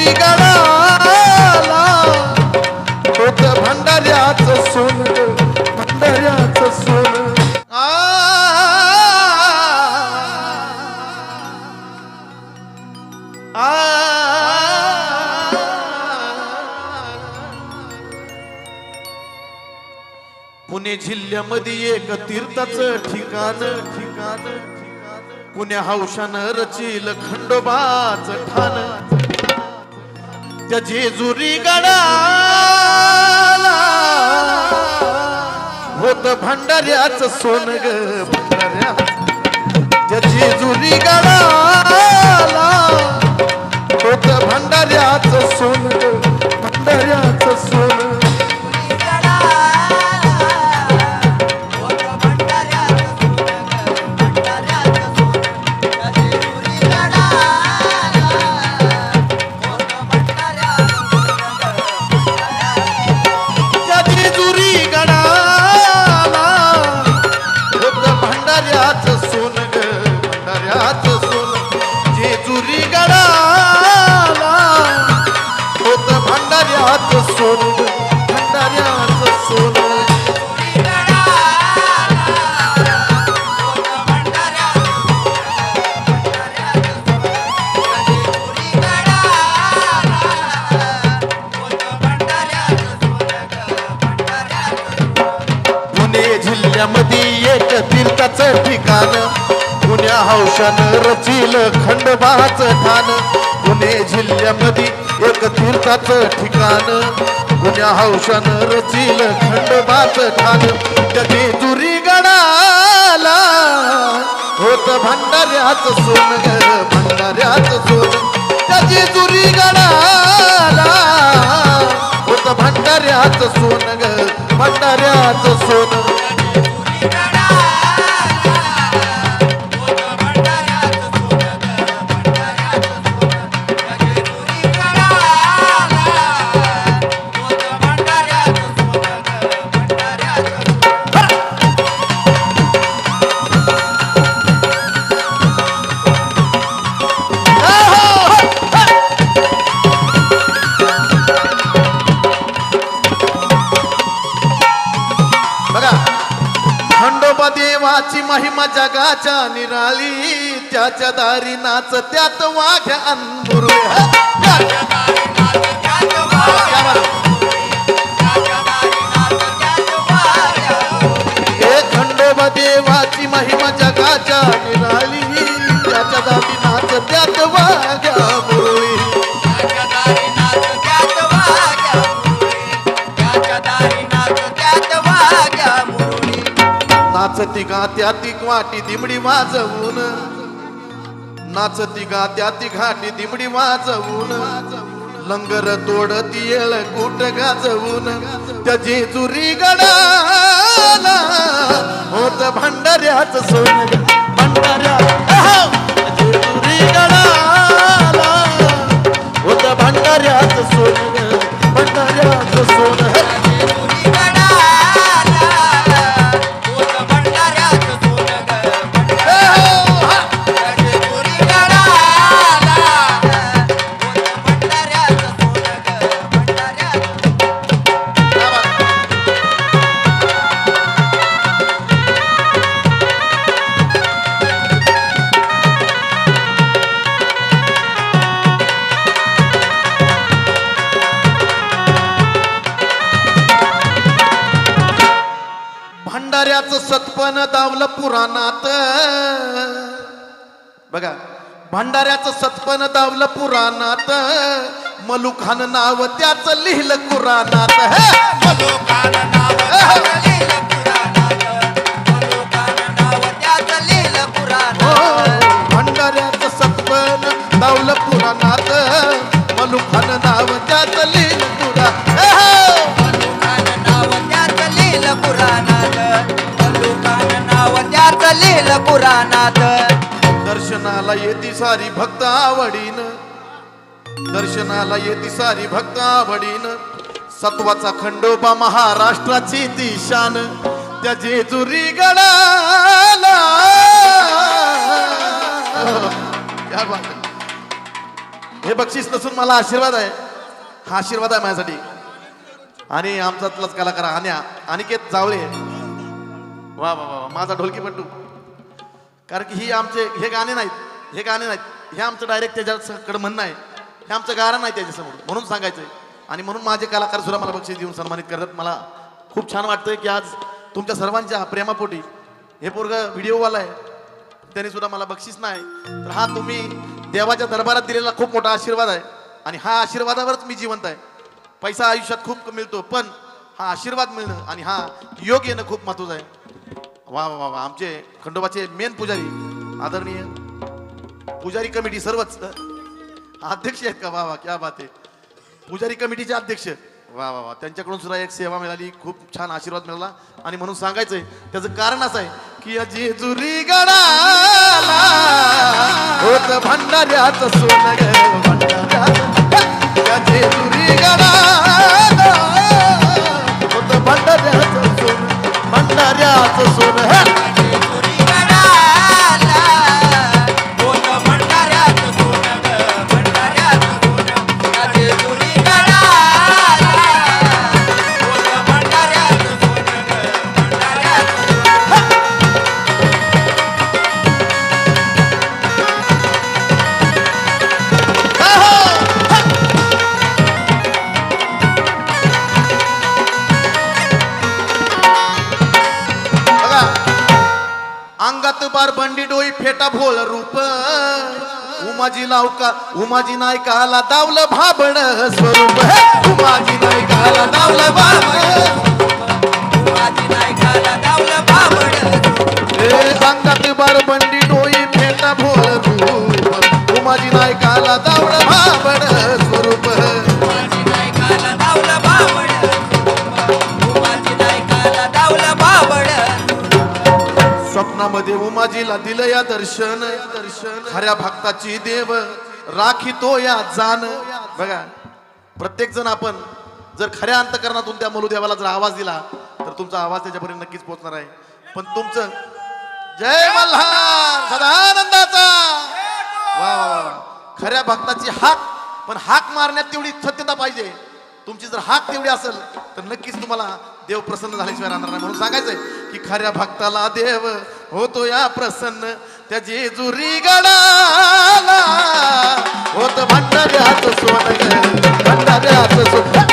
जेजुरी गडाला होत भंडाऱ्याच सोन भंडाऱ्याच सोन. पुणे जिल्ह्यामध्ये एक तीर्थाचं ठिकाण ठिकाण पुण्या हौशानं रचिल खंडोबाच ठाण. त्या जेजुरी गडाला. होत भंडाऱ्याच सोन ग भंडाऱ्या. त्या जेजुरी गडाला. जेजुरी गडाला. होत भंडाऱ्याच सोन ग भंडाऱ्याच सोन. पुणे जिल्ह्यामध्ये एक तीर्थाचं ठिकाण. या हौशान रचिल खंडबाच ठाण पुणे जिल्ह्यामध्ये एक तीर्थाचं ठिकाण. पुण्या हौशान रचिल खंडबाच ठाण कधी तुरी गडाला होत भंडाऱ्याच सोन ग भंडाऱ्याच सोन. कधी तुरी गडाला होत भंडाऱ्याच सोन ग भंडाऱ्याच सोन. देवाची महिमा जगाच्या निराळी त्याच्या दारी नाच त्यात वाघ अनबुरे हे खंडोबा देवाची महिमा जगाच्या निराळी त्याच्या दारी नाच त्यात नाचती गा त्याती वाटी दिमडी वाजवून. नाचती गा त्याती घाटी दिमडी वाजवून. लंगर तोडती येळ कुट गाजवून. त्या जेजुरी गडाला होत भंडाऱ्याच सोन. भंडाऱ्या भंडाऱ्याचं सतपण दावलं पुराणात. बघा भंडाऱ्याचं सतपण दावलं पुराणात. मलुखान नाव त्याच लिहिलं कुराणात. हे! हो, दर्शनाला येती सारी भक्त आवडीन. दर्शनाला येती सारी भक्त आवडीन. सत्वाचा खंडोबा महाराष्ट्राची दिशान त्या जेजुरी गडाला. हे बक्षीस नसून मला आशीर्वाद आहे. हा आशीर्वाद आहे माझ्यासाठी. आणि आमच्यातलाच कलाकार आण्या अनिकेत जावळे. वा वा वा वा, माझा ढोलकीपट्टू कारण की ही आमचे हे गाणे नाहीत. हे गाणे नाहीत हे आमचं डायरेक्ट त्याच्याकडे म्हणणं आहे. हे आमचं गाणं नाही त्याच्यासमोर. म्हणून सांगायचं आणि म्हणून माझे कलाकार सुद्धा मला बक्षीस देऊन सन्मानित करतात. मला खूप छान वाटतंय की आज तुमच्या सर्वांच्या प्रेमापोटी हे पोरग व्हिडिओवाला आहे. त्याने सुद्धा मला बक्षीस नाही. तर हा तुम्ही देवाच्या दरबारात दिलेला खूप मोठा आशीर्वाद आहे. आणि हा आशीर्वादावरच मी जिवंत आहे. पैसा आयुष्यात खूप मिळतो पण हा आशीर्वाद मिळणं आणि हा योग येणं खूप महत्वाचं आहे. वा वा वा वा आमचे खंडोबाचे मेन पुजारी आदरणीय पुजारी कमिटी सर्वच अध्यक्ष आहेत का? वा वा क्या बात आहे. पुजारी कमिटीचे अध्यक्ष. वा वा वा. त्यांच्याकडून सुद्धा एक सेवा मिळाली खूप छान आशीर्वाद मिळाला. आणि म्हणून सांगायचंय त्याचं कारण असं आहे की या जेजुरी गडाला होत भंडाऱ्याचं सोनं जेजुरी गडा होत भंडाऱ्याचं सोनं भंडाऱ्याचं सोनं. उमाजी लावका उमाजी नायकाला दावलं भाबड स्वरूप हे! उमाजी नायकाला दावलं भाबड ए, अंगात बार बंडी स्वप्नामध्ये दिलं या दर्शन. दर्शन खऱ्या भक्ताची देव राखितो या जाण. बघा प्रत्येक जण आपण जर खऱ्या अंतकरणातून त्या मलुदेवाला जर आवाज दिला तर तुमचा आवाज त्याच्यापर्यंत नक्कीच पोहोचणार आहे. पण तुमचं जय मल्हार सदानंदाचा. वा वा वा. खऱ्या भक्ताची हाक पण हाक मारण्यात तेवढी सत्यता पाहिजे. तुमची जर हाक तेवढी असेल तर नक्कीच तुम्हाला देव प्रसन्न झाल्याशिवाय राहणार नाही. म्हणून सांगायचंय की खऱ्या भक्ताला देव होतो या प्रसन्न. त्या जेजुरी गडाला होत भंडाऱ्याचं सोन ग, भंडाऱ्याचं सोनं.